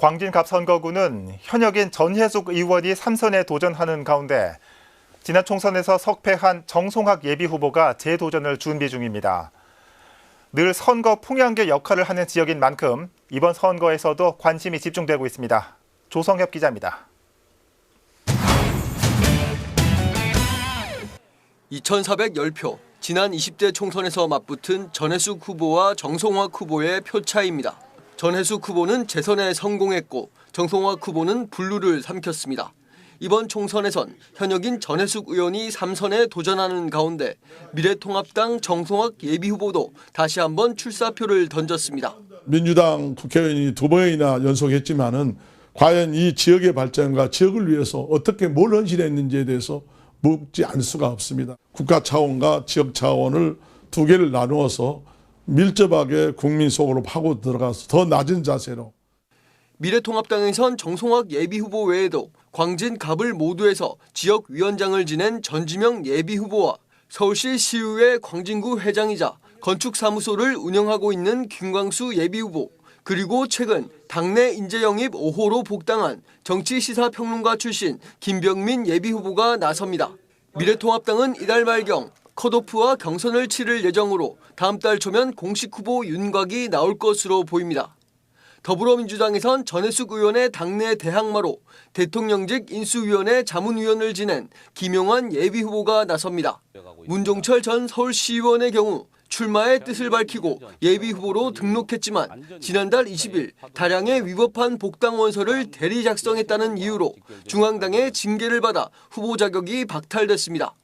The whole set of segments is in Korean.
광진갑 선거구는 현역인 전혜숙 의원이 3선에 도전하는 가운데 지난 총선에서 석패한 정송학 예비후보가 재도전을 준비 중입니다. 늘 선거 풍향계 역할을 하는 지역인 만큼 이번 선거에서도 관심이 집중되고 있습니다. 조성협 기자입니다. 2,410표, 지난 20대 총선에서 맞붙은 전혜숙 후보와 정성화 후보의 표차입니다. 전혜숙 후보는 재선에 성공했고 정성화 후보는 불루를 삼켰습니다. 이번 총선에선 현역인 전혜숙 의원이 3선에 도전하는 가운데 미래통합당 정성학 예비후보도 다시 한번 출사표를 던졌습니다. 민주당 국회의원이 두 번이나 연속했지만은 과연 이 지역의 발전과 지역을 위해서 어떻게 뭘 헌신했는지에 대해서 묻지 않을 수가 없습니다. 국가 차원과 지역 차원을 두 개를 나누어서 밀접하게 국민 속으로 파고 들어가서 더 낮은 자세로 미래통합당에선 정성학 예비후보 외에도 광진 갑을 모두에서 지역위원장을 지낸 전지명 예비후보와 서울시 시의회 광진구 회장이자 건축사무소를 운영하고 있는 김광수 예비후보 그리고 최근 당내 인재 영입 5호로 복당한 정치시사평론가 출신 김병민 예비후보가 나섭니다. 미래통합당은 이달 말경 컷오프와 경선을 치를 예정으로 다음 달 초면 공식 후보 윤곽이 나올 것으로 보입니다. 더불어민주당에선 전혜숙 의원의 당내 대항마로 대통령직 인수위원회 자문위원을 지낸 김용환 예비후보가 나섭니다. 문종철 전 서울시의원의 경우 출마의 뜻을 밝히고 예비후보로 등록했지만 지난달 20일 다량의 위법한 복당 원서를 대리 작성했다는 이유로 중앙당의 징계를 받아 후보 자격이 박탈됐습니다.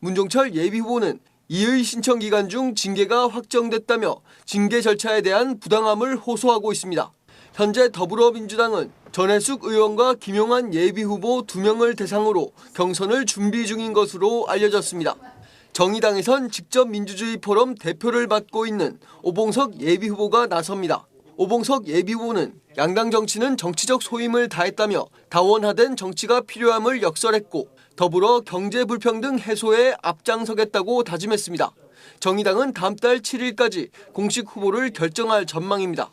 문종철 예비후보는 이의 신청 기간 중 징계가 확정됐다며 징계 절차에 대한 부당함을 호소하고 있습니다. 현재 더불어민주당은 전혜숙 의원과 김용환 예비후보 두 명을 대상으로 경선을 준비 중인 것으로 알려졌습니다. 정의당에선 직접 민주주의 포럼 대표를 맡고 있는 오봉석 예비후보가 나섭니다. 오봉석 예비후보는 양당 정치는 정치적 소임을 다했다며 다원화된 정치가 필요함을 역설했고 더불어 경제 불평등 해소에 앞장서겠다고 다짐했습니다. 정의당은 다음 달 7일까지 공식 후보를 결정할 전망입니다.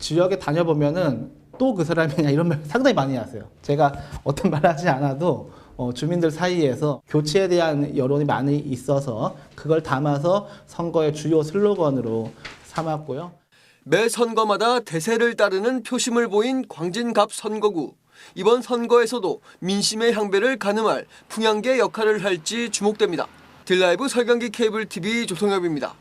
지역에 다녀보면은 또 그 사람이냐 이런 말 상당히 많이 하세요. 제가 어떤 말 하지 않아도 어, 주민들 사이에서 교체에 대한 여론이 많이 있어서 그걸 담아서 선거의 주요 슬로건으로 삼았고요. 매 선거마다 대세를 따르는 표심을 보인 광진갑 선거구. 이번 선거에서도 민심의 향배를 가늠할 풍향계 역할을 할지 주목됩니다. 딜라이브 설경기 케이블 TV 조성엽입니다.